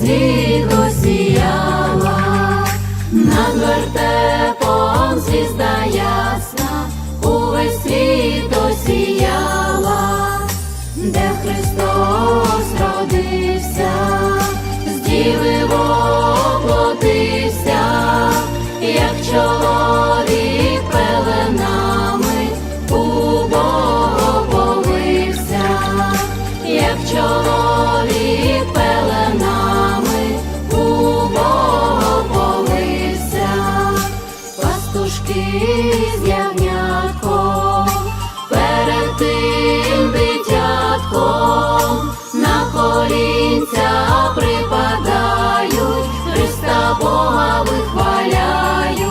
світло. Пелюшки з ягнятком, перед тим дитятком на колінця припадають, Христа Бога вихваляють,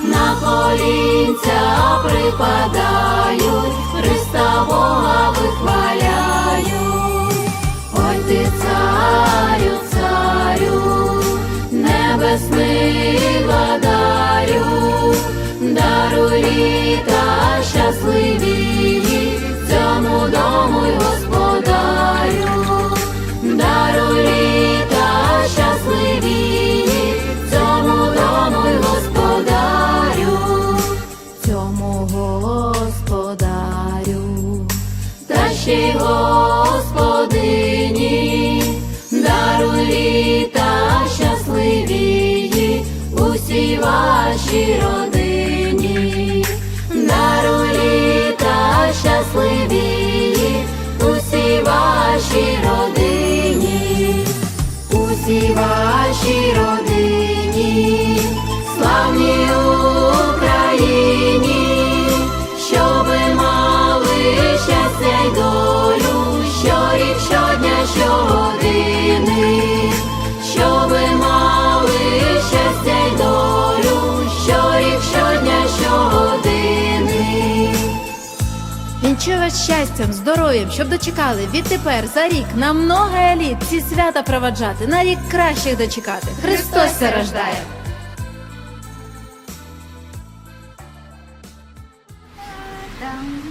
на колінця припадають, Христа Бога вихваляють. Ой ти царю, царю, небесний владарю, даруй літа щасливі, цьому дому й господарю, даруй літа щасливі, цьому дому й господарю, цьому господарю. Та ще й господині, даруй літа щасливі усій вашій родині, Вінчу вас щастям, здоров'ям, щоб дочекали відтепер за рік на много еліт ці свята проваджати, на рік кращих дочекати. Христос се рождає! Там,